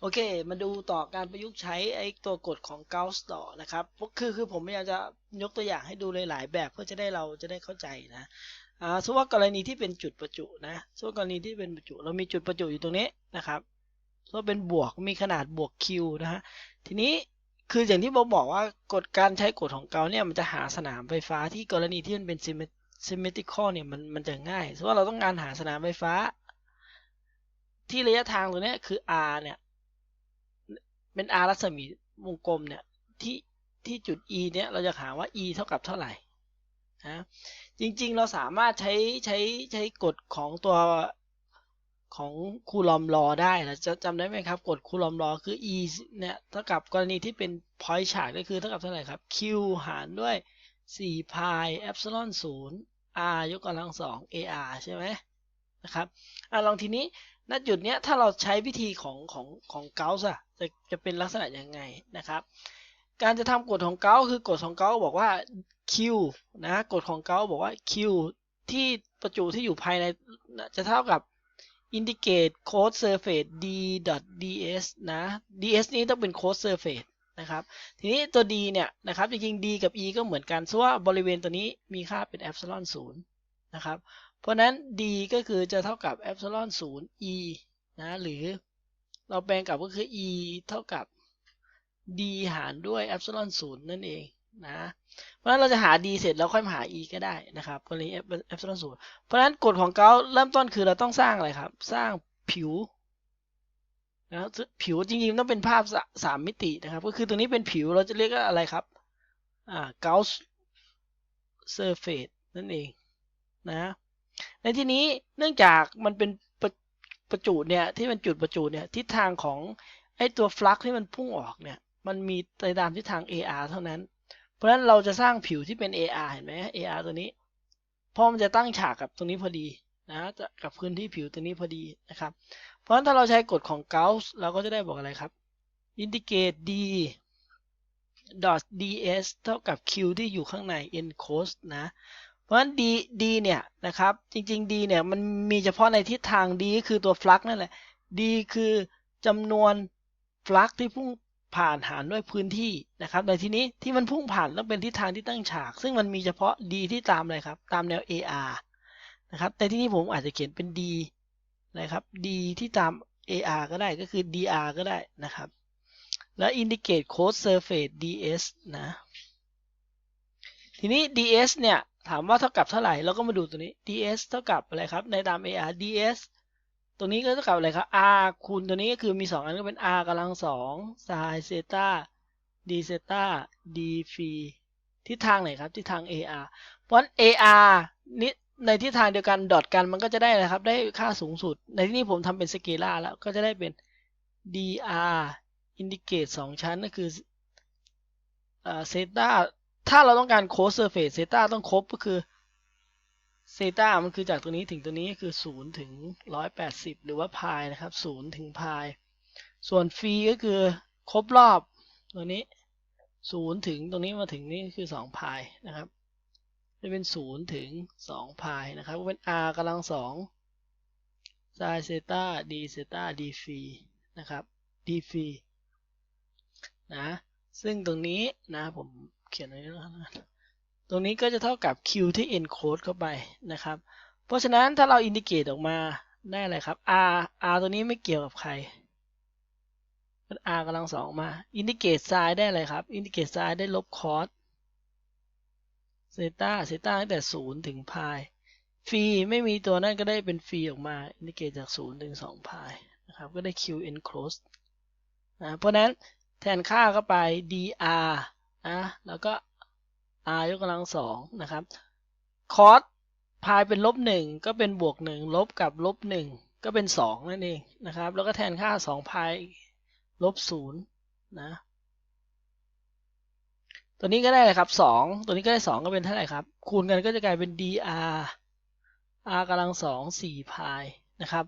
โอเค มาดูต่อการประยุกต์ใช้ไอ้ตัวกฎของเกาส์ต่อนะครับคือคือผมพยายามจะยกตัวอย่างให้ดูหลายๆแบบเพื่อจะได้เราจะได้เข้าใจนะอ่าสมมติว่ากรณีที่เป็นจุดประจุนะสมมติกรณีที่เป็นประจุ เรามีจุดประจุอยู่ตรงนี้นะครับสมมติเป็นบวกมีขนาดบวก q นะฮะทีนี้คืออย่างที่ผมบอกว่ากฎการใช้กฎของเกาเนี่ยมันจะหาสนามไฟฟ้าที่กรณีที่มันเป็น symmetrical เนี่ยมันมันจะง่ายสมมติว่าเราต้องการหาสนามไฟฟ้า ที่ระยะทางตรงนี้คือ r เนี่ย เป็น r รัศมีวงกลมเนี่ยที่ที่จุด e เนี่ยเราจะหาว่า e เท่ากับเท่าไหร่นะจริงๆเราสามารถใช้ใช้ใช้กฎของตัวของคูลอมลอได้เราจะจำได้ไหมครับกฎคูลอมลอคือ e เนี่ยเท่ากับกรณีที่เป็น point charge ก็คือเท่ากับเท่าไหร่ครับ q หารด้วย4 pi epsilon 0 r ยกกำลัง2 ar ใช่ไหมนะครับอะลองทีนี้ ณจุดเนี้ยถ้าเราใช้วิธีของของของเกาส์อะจะจะเป็นลักษณะยังไงนะครับ การจะทำกฎของเกาคือกฎของเกาบอกว่า q นะกฎของเกาบอกว่า q ที่ประจุที่อยู่ภายในจะเท่ากับ indicate code surface d ds นะ ds นี้ต้องเป็น code surface นะครับ ทีนี้ตัว d เนี่ยนะครับจริงๆ d กับ e ก็เหมือนกันเพราะว่าบริเวณตัวนี้มีค่าเป็น epsilon 0นะครับ เพราะนั้น d ก็คือจะเท่ากับ epsilon 0 e นะหรือเราแปลงกลับก็คือ e เท่ากับ d หารด้วย epsilon 0 นั่นเองนะเพราะนั้นเราจะหา d เสร็จแล้วค่อยมาหา e ก็ได้นะครับกรณี epsilon 0 เพราะฉะนั้นกฎของเกาเริ่มต้นคือเราต้องสร้างอะไรครับ สร้างผิวนะผิวจริงๆต้องเป็นภาพสามมิตินะครับ ก็คือตัวนี้เป็นผิวเราจะเรียกว่าอะไรครับอ่า Gauss surface นั่นเองนะ ในที่นี้เนื่องจากมันเป็นประประจุเนี่ยที่มันจุดประจุเนี่ยทิศทางของไอตัวฟลักที่มันพุ่งออกเนี่ยมันมีในตามทิศทาง AR เท่านั้น เพราะฉะนั้นเราจะสร้างผิวที่เป็น AR เห็นไหม AR ตัวนี้เพราะมันจะตั้งฉากกับตรงนี้พอดีนะจะกับพื้นที่ผิวตัวนี้พอดีนะครับ เพราะฉะนั้นถ้าเราใช้กฎของเกาส์เราก็จะได้บอกอะไรครับ indicate d dot ds เท่ากับ q ที่อยู่ข้างใน enclosed นะ เพราะฉะนั้น d d เนี่ยนะครับ จริงๆ d เนี่ยมันมีเฉพาะในทิศทาง d คือตัวฟลักนั่นแหละ d คือจำนวนฟลักที่พุ่งผ่านหารด้วยพื้นที่นะครับในที่นี้ที่มันพุ่งผ่านต้องเป็นทิศทางที่ตั้งฉาก ซึ่งมันมีเฉพาะ d ที่ตามอะไรครับ ตามแนว AR นะครับ แต่ที่นี้ผมอาจจะเขียนเป็น d นะครับ d ที่ตาม AR ก็ได้ก็คือ dr ก็ได้นะครับ แล้ว indicate code surface ds นะ ทีนี้ ds เนี่ย ถามว่าเท่ากับเท่าไหร่เราก็มาดูตัวนี้ ds เท่ากับอะไรครับ ในตาม ar ds ตัวนี้ก็เท่ากับอะไรครับ r คูณตัวนี้ก็คือมี 2 อันก็เป็น r กำลัง2 sin เซต้า d เซต้า d ฟีทิศทางไหนครับทิศทาง ar เพราะ ar นี้ในทิศทางเดียวกันดอทกันมันก็จะได้นะครับ ได้ค่าสูงสุด ในที่นี้ผมทำเป็นสเกล่าแล้วก็จะได้เป็น dr indicate 2ชั้นก็คือเซต้า ถ้าเราต้องการโค้ดเซอร์เฟสเซต้าต้องครบก็คือเซต้ามันคือจากตัวนี้ถึงตัวนี้คือ 0 ถึง 180 หรือว่าพายนะครับ 0 ถึงพาย ส่วนฟีก็คือครบรอบตัวนี้ 0 ถึงตรงนี้มาถึงนี่คือ 2 พายนะครับจะเป็น 0 ถึง 2 พายนะครับก็เป็น r กำลัง2ไซเซต้า d เซต้า d ฟีนะครับ d ฟีนะซึ่งตรงนี้นะผม เขียนไว้แล้วนะตรงนี้ก็จะเท่ากับ q ที่ encode เข้าไปนะครับ เพราะฉะนั้นถ้าเรา indicate ออกมาได้อะไรครับ r r ตัวนี้ไม่เกี่ยวกับใคร r กำลังสองมา indicate sin ได้อะไรครับ indicate sin ได้ลบ cos เซต้าเซต้าตั้งแต่0ถึงพายฟรีไม่มีตัวนั้นก็ได้เป็นฟรีออกมา indicate จาก0ถึง2พายนะครับ ก็ได้ q enclosed นะเพราะนั้นแทนค่าเข้าไป dr ะแล้วก็ r ยกกำลังสองนะครับคอสพายเป็นลบหนึ่งก็เป็นบวกหนึ่งลบกับลบหนึ่งก็เป็นสองนั่นเองนะครับ แล้วก็แทนค่าสองพายลบศูนย์นะตัวนี้ก็ได้เลยครับสองตัวนี้ก็ได้สองก็เป็นเท่าไหร่ครับ คูณกันก็จะกลายเป็น dr r กำลังสองสี่พายนะครับ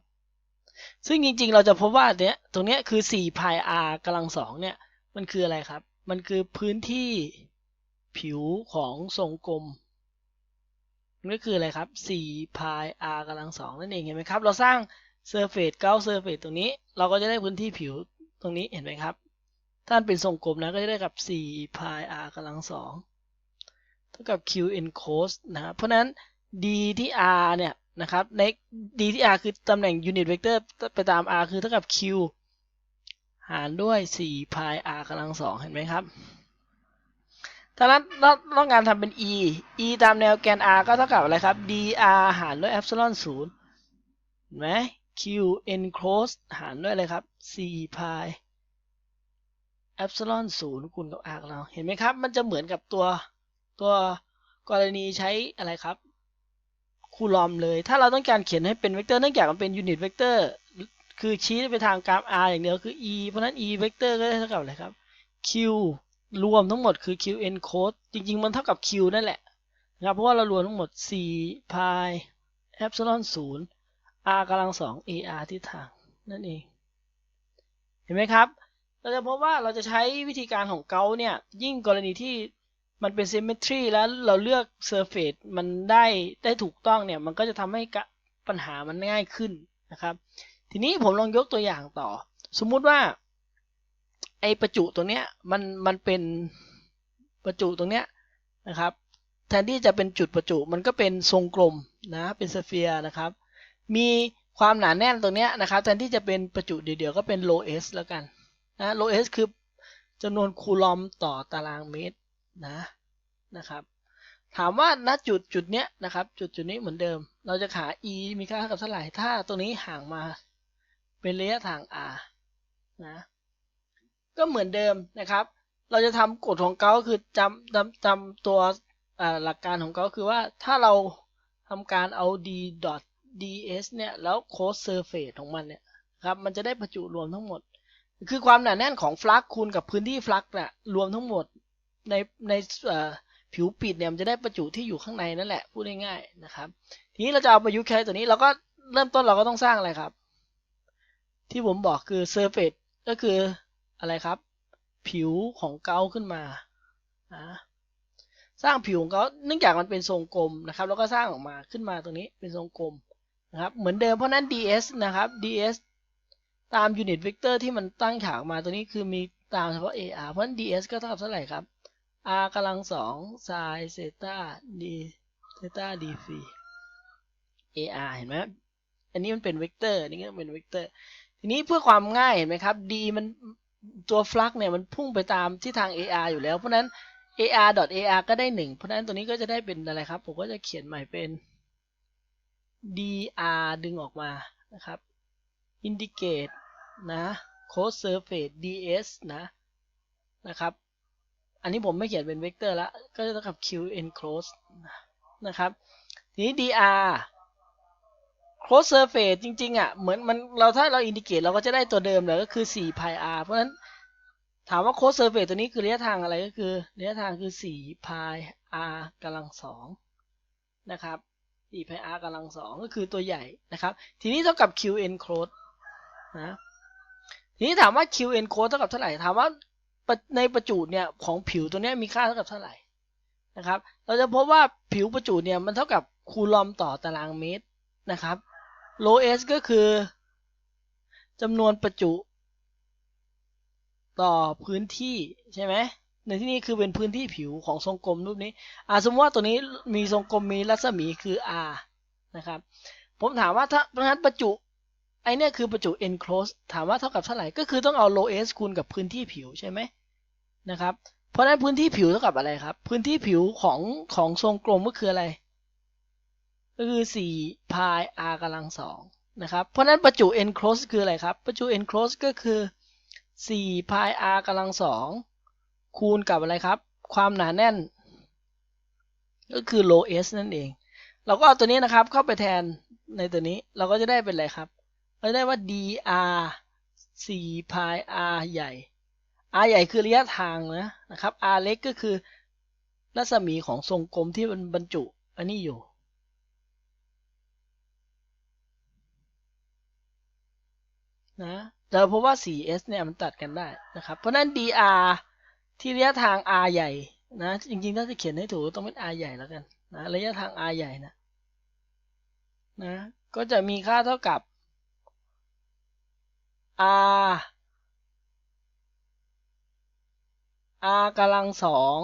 ซึ่งจริงๆเราจะพบว่าเนี้ยตรงนี้คือ4พาย r กำลังสองเนี่ย มันคืออะไรครับ มันคือพื้นที่ผิวของทรงกลมนั่นคืออะไรครับ4 pi r กำลังสองนั่นเองเห็นไหมครับ เราสร้าง surface เก้า surface ตรงนี้ เราก็จะได้พื้นที่ผิวตรงนี้เห็นไหมครับ ถ้านเป็นทรงกลมนะก็จะได้กับ4 pi r กำลังสองเท่ากับ q n cos นะครับ เพราะฉะนั้น d ที่ r เนี่ยนะครับ ใน d ที่ r คือตำแหน่ง unit vector ไปตาม r คือเท่ากับ q หารด้วย4 pi r กำลังสองเห็นไหมครับถ้านั้นต้องต้องการทำเป็น e e ตามแนวแกน r ก็เท่ากับอะไรครับ dr หารด้วย epsilon 0เห็นไหม q enclosed หารด้วยอะไรครับ4 pi epsilon 0คูณกับ r ของเราเห็นไหมครับ มันจะเหมือนกับตัวตัวกรณีใช้อะไรครับคูลอมเลย ถ้าเราต้องการเขียนให้เป็นเวกเตอร์เนื่องจากมันเป็นยูนิตเวกเตอร์ คือชี้ไปทางกราฟ r อย่างเดียวคือ e เพราะนั้น e เวกเตอร์ก็ได้เท่ากับอะไรครับ q รวมทั้งหมดคือ q n code จริง ๆ มันเท่ากับ q นั่นแหละนะครับเพราะว่าเรารวมทั้งหมด4 pi epsilon 0 r กำลังสอง ar ที่ทางนั่นเอง เห็นไหมครับ เราจะพบว่าเราจะใช้วิธีการของเกาเนี่ย ยิ่งกรณีที่มันเป็น symmetry แล้วเราเลือก surface มันได้ได้ถูกต้องเนี่ย มันก็จะทำให้ปัญหามันง่ายขึ้นนะครับ ทีนี้ผมลองยกตัวอย่างต่อ สมมุติว่า ไอประจุตรงเนี้ยมันมันเป็นประจุตรงเนี้ยนะครับ แทนที่จะเป็นจุดประจุมันก็เป็นทรงกลมนะเป็นสเฟียร์นะครับ มีความหนาแน่นตรงเนี้ยนะครับแทนที่จะเป็นประจุเดียวๆก็เป็น low s แล้วกันนะ low s คือจำนวนคูลอมต่อตารางเมตรนะนะครับถามว่าณจุดจุดเนี้ยนะครับ จุดจุดนี้เหมือนเดิม เราจะหา e มีค่าเท่ากับเท่าไหร่ถ้าตรงนี้ห่างมา เป็นระยะทาง r นะก็เหมือนเดิมนะครับ เราจะทำกฎของเขาคือจำจำจำตัวหลักการของเขาคือว่าถ้าเราทำการเอา d dot ds เนี่ยแล้ว cos surface ของมันเนี่ยครับมันจะได้ประจุรวมทั้งหมด คือความหนาแน่นของฟลักคูณกับพื้นที่ฟลักเนี่ยรวมทั้งหมดในในผิวปิดเนี่ยมันจะได้ประจุที่อยู่ข้างในนั่นแหละพูดง่ายๆนะครับ ทีนี้เราจะเอาประยุกต์ใช้ตัวนี้เราก็เริ่มต้นเราก็ต้องสร้างอะไรครับ ที่ผมบอกคือ surface ก็คืออะไรครับ ผิวของเกาขึ้นมานะสร้างผิวของเขาเนื่องจากมันเป็นทรงกลมนะครับ แล้วก็สร้างออกมาขึ้นมาตรงนี้เป็นทรงกลมนะครับ เหมือนเดิมเพราะนั้น ds นะครับ ds ตามยูนิตเวกเตอร์ที่มันตั้งฉากมาตัวนี้คือมีตามเฉพาะ ar เพราะนั้น ds ก็เท่ากับเท่าไหร่ครับ r กำลังสองไซเซตา d เซตา d ฟรี ar เห็นไหมอันนี้มันเป็นเวกเตอร์นนี้ก็เป็นเวกเตอร์ ทีนี้เพื่อความง่ายเห็นไหมครับ d มันตัวฟลักเนี่ยมันพุ่งไปตามที่ทาง ar อยู่แล้ว เพราะนั้น ar dot ar ก็ได้หนึ่งเพราะนั้นตัวนี้ก็จะได้เป็นอะไรครับ ผมก็จะเขียนใหม่เป็น dr ดึงออกมานะครับ indicate นะ cos surface ds นะนะครับ อันนี้ผมไม่เขียนเป็นเวกเตอร์ละก็จะเท่ากับ q enclose นะครับ ทีนี้ dr close surface จริง ๆ อะ เหมือนมันเราถ้าเรา indicate เราก็จะได้ตัวเดิมเลยก็คือ4 pi r เพราะฉะนั้นถามว่า close surface ตัวนี้คือระยะทางอะไรก็คือระยะทางคือ4 pi r กำลังสองนะครับ4 pi r กำลังสองก็คือตัวใหญ่นะครับ ทีนี้เท่ากับ qn close นะทีนี้ถามว่า qn close เท่ากับเท่าไหร่ถามว่าในประจุเนี่ยของผิวตัวนี้มีค่าเท่ากับเท่าไหร่นะครับ เราจะพบว่าผิวประจุเนี่ยมันเท่ากับคูลอมต่อตารางเมตรนะครับ low s ก็คือจำนวนประจุ ต่อพื้นที่ใช่ไหมในที่นี้คือเป็นพื้นที่ผิวของทรงกลมรูปนี้อ่าสมมติว่าตัวนี้มีทรงกลมมีรัศมีคือ r นะครับ ผมถามว่าถ้าเพราะฉะนั้นประจุไอเนี่ยคือประจุ enclose ถามว่าเท่ากับเท่าไหร่ ก็คือต้องเอา low s คูณกับพื้นที่ผิวใช่ไหมนะครับ เพราะฉะนั้นพื้นที่ผิวเท่ากับอะไรครับ พื้นที่ผิวของของทรงกลมก็คืออะไร ก็คือ4 pi r กำลังสองนะครับ เพราะนั้นประจุ enclose คืออะไรครับ ประจุ enclose ก็คือ4 pi r กำลังสองคูณกับอะไรครับ ความหนาแน่น ก็คือ low s นั่นเอง เราก็เอาตัวนี้นะครับเข้าไปแทนในตัวนี้ เราก็จะได้เป็นอะไรครับเราได้ว่า dr 4 pi r ใหญ่ r ใหญ่คือระยะทางนะนะครับ r เล็กก็คือรัศมีของทรงกลมที่มันบรรจุ อันนี้อยู่ นะเราพบว่า 4s เนี่ยมันตัดกันได้นะครับ เพราะนั้น dr ที่ระยะทาง r ใหญ่นะจริงๆถ้าจะเขียนให้ถูกต้องเป็น r ใหญ่แล้วกันนะระยะทาง r ใหญ่นะนะก็จะมีค่าเท่ากับ r r กำลังสอง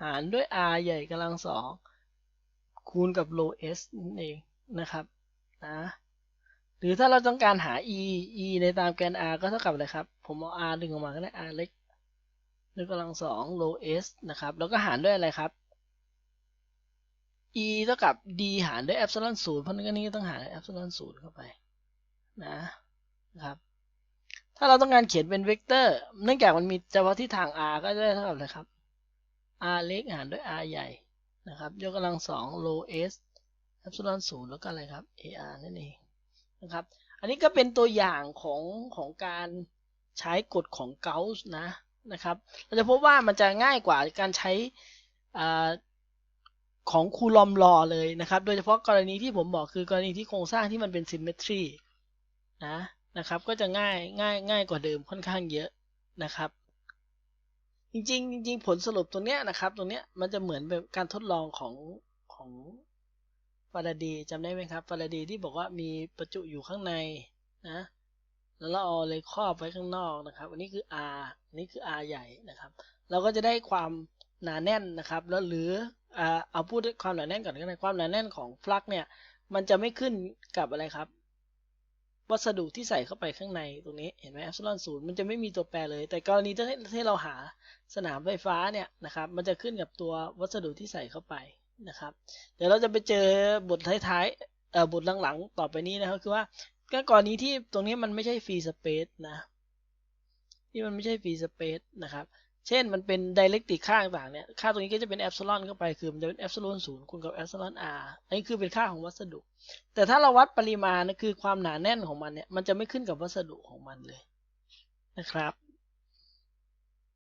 หารด้วย r ใหญ่กำลังสองคูณกับ low s นั่นเองนะครับนะ หรือถ้าเราต้องการหา e e ในตามแกน r ก็เท่ากับอะไรครับ ผมเอา r ดึงออกมาก็ได้ r เล็กยกกำลังสอง low s นะครับ แล้วก็หารด้วยอะไรครับ e เท่ากับ d หารด้วย epsilon ศูนย์เพราะงั้นนี่ต้องหาร epsilon ศูนย์เข้าไปนะนะครับ ถ้าเราต้องการเขียนเป็นเวกเตอร์ เนื่องจากมันมีเฉพาะที่ทาง r ก็จะได้เท่ากับอะไรครับ r เล็กหารด้วย r ใหญ่นะครับ ยกกำลังสอง low s epsilon ศูนย์แล้วก็อะไรครับ ar นั่นเอง นะครับ อันนี้ก็เป็นตัวอย่างของของการใช้กฎของเกาส์นะนะครับ เราจะพบว่ามันจะง่ายกว่าการใช้ของคูลอมลอเลยนะครับ โดยเฉพาะกรณีที่ผมบอกคือกรณีที่โครงสร้างที่มันเป็นซิมเมตรีนะนะครับ ก็จะง่ายง่ายง่ายกว่าเดิมค่อนข้างเยอะนะครับ จริงๆจริงๆผลสรุปตรงเนี้ยนะครับตรงเนี้ยมันจะเหมือนแบบการทดลองของของ ราดย์จำได้ไหมครับฟาราดย์ที่บอกว่ามีประจุอยู่ข้างในนะแล้วเราเอาเลยครอบไว้ข้างนอกนะครับอันนี้คือ R อันนี้คือ R ใหญ่นะครับ เราก็จะได้ความหนาแน่นนะครับ แล้วหรือเอาพูดความหนาแน่นก่อนก็ได้ความหนาแน่นของฟลักเนี่ยมันจะไม่ขึ้นกับอะไรครับ วัสดุที่ใส่เข้าไปข้างในตรงนี้เห็นไหม epsilon ศูนย์มันจะไม่มีตัวแปรเลย แต่กรณีที่เราหาสนามไฟฟ้าเนี่ยนะครับ มันจะขึ้นกับตัววัสดุที่ใส่เข้าไป นะครับ เดี๋ยวเราจะไปเจอบทท้ายๆเอ่อบทหลังๆ ต่อไปนี้นะครับ คือว่าก็กรณีที่ตรงนี้มันไม่ใช่ฟรีสเปซนะที่มันไม่ใช่ฟรีสเปซนะครับ เช่นมันเป็นไดเรกติกค่าต่างๆเนี่ย ค่าตรงนี้ก็จะเป็นแอปซิลอนเข้าไป คือมันจะเป็นแอปซิลอนศูนย์คูณกับแอปซิลอนอาร์อันนี้คือเป็นค่าของวัสดุ แต่ถ้าเราวัดปริมาณนะคือความหนาแน่นของมันเนี่ย มันจะไม่ขึ้นกับวัสดุของมันเลยนะครับ